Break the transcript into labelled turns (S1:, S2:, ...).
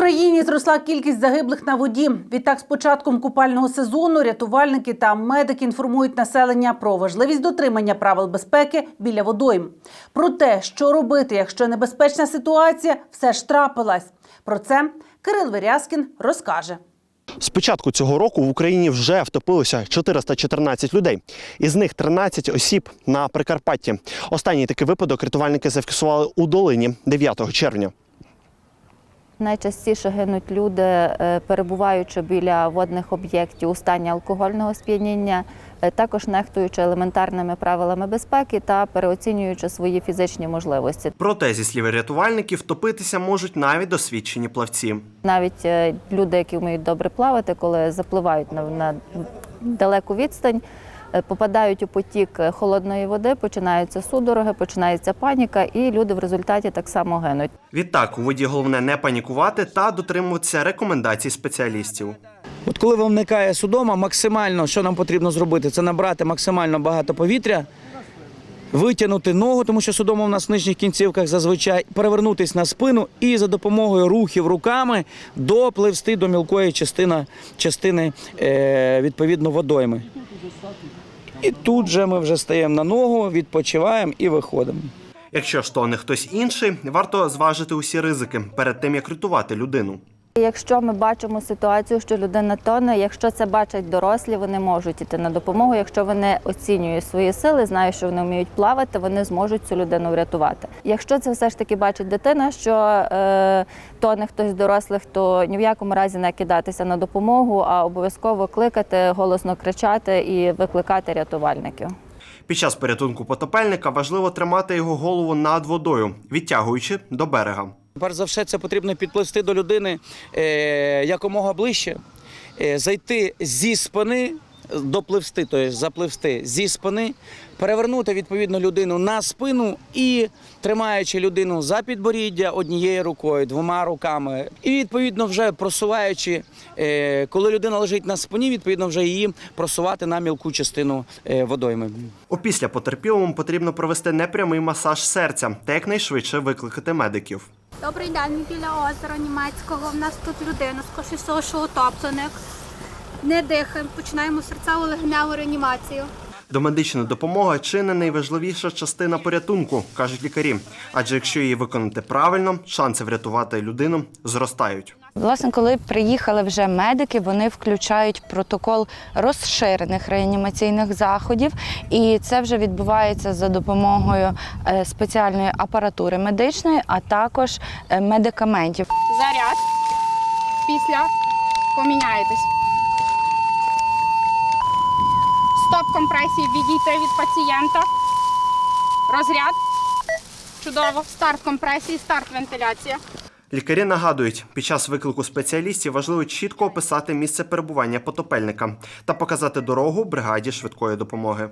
S1: Україні зросла кількість загиблих на воді. Відтак, з початком купального сезону рятувальники та медики інформують населення про важливість дотримання правил безпеки біля водойм. Про те, що робити, якщо небезпечна ситуація все ж трапилась. Про це Кирил Верязкін розкаже.
S2: З початку цього року в Україні вже втопилося 414 людей. Із них 13 осіб на Прикарпатті. Останній такий випадок рятувальники зафіксували у долині 9 червня.
S3: Найчастіше гинуть люди, е, перебуваючи біля водних об'єктів у стані алкогольного сп'яніння, е, також нехтуючи елементарними правилами безпеки та переоцінюючи свої фізичні можливості.
S2: Проте, зі слів рятувальників, втопитися можуть навіть досвідчені плавці.
S3: Навіть е, люди, які вміють добре плавати, коли запливають на, на далеку відстань, попадають у потік е, холодної води, починаються судороги, починається паніка, і люди в результаті так само гинуть.
S2: Відтак, у воді головне не панікувати та дотримуватися рекомендацій спеціалістів.
S4: От коли вам вникає судома, максимально, що нам потрібно зробити, це набрати максимально багато повітря, витягнути ногу, тому що судома в нас в нижніх кінцівках зазвичай, перевернутись на спину і за допомогою рухів руками допливсти до мілкої частини, частини е, відповідно водойми. І тут же ми вже стаємо на ногу, відпочиваємо і виходимо.
S2: Якщо ж то не хтось інший, варто зважити усі ризики перед тим, як рятувати людину.
S3: Якщо ми бачимо ситуацію, що людина тоне, якщо це бачать дорослі, вони можуть іти на допомогу. Якщо вони оцінюють свої сили, знають, що вони вміють плавати, вони зможуть цю людину врятувати. Якщо це все ж таки бачить дитина, що е, тоне хтось з дорослих, то ні в якому разі не кидатися на допомогу, а обов'язково кликати, голосно кричати і викликати рятувальників.
S2: Під час порятунку потопельника важливо тримати його голову над водою, відтягуючи до берега.
S4: Перш за все, це потрібно підпливсти до людини е, якомога ближче, е, зайти зі спини, допливсти, тобто запливсти зі спини, перевернути відповідно людину на спину і тримаючи людину за підборіддя однією рукою, двома руками, і відповідно вже просуваючи, е, коли людина лежить на спині, відповідно вже її просувати на мілку частину водойми.
S2: Опісля потерпілому потрібно провести непрямий масаж серця та якнайшвидше викликати медиків.
S5: Добрий день, біля озера німецького. У нас тут людина, з всього, що. Не дихаємо, починаємо серцево легеневу реанімацію.
S2: Домедична допомога чи не найважливіша частина порятунку, кажуть лікарі. Адже якщо її виконати правильно, шанси врятувати людину зростають.
S6: Власне, коли приїхали вже медики, вони включають протокол розширених реанімаційних заходів, і це вже відбувається за допомогою е, спеціальної апаратури медичної, а також е, медикаментів.
S5: Заряд. Після поміняєтесь. Стоп компресії відійти від пацієнта. Розряд. Чудово. Старт компресії, старт вентиляція.
S2: Лікарі нагадують, під час виклику спеціалістів важливо чітко описати місце перебування потопельника та показати дорогу бригаді швидкої допомоги.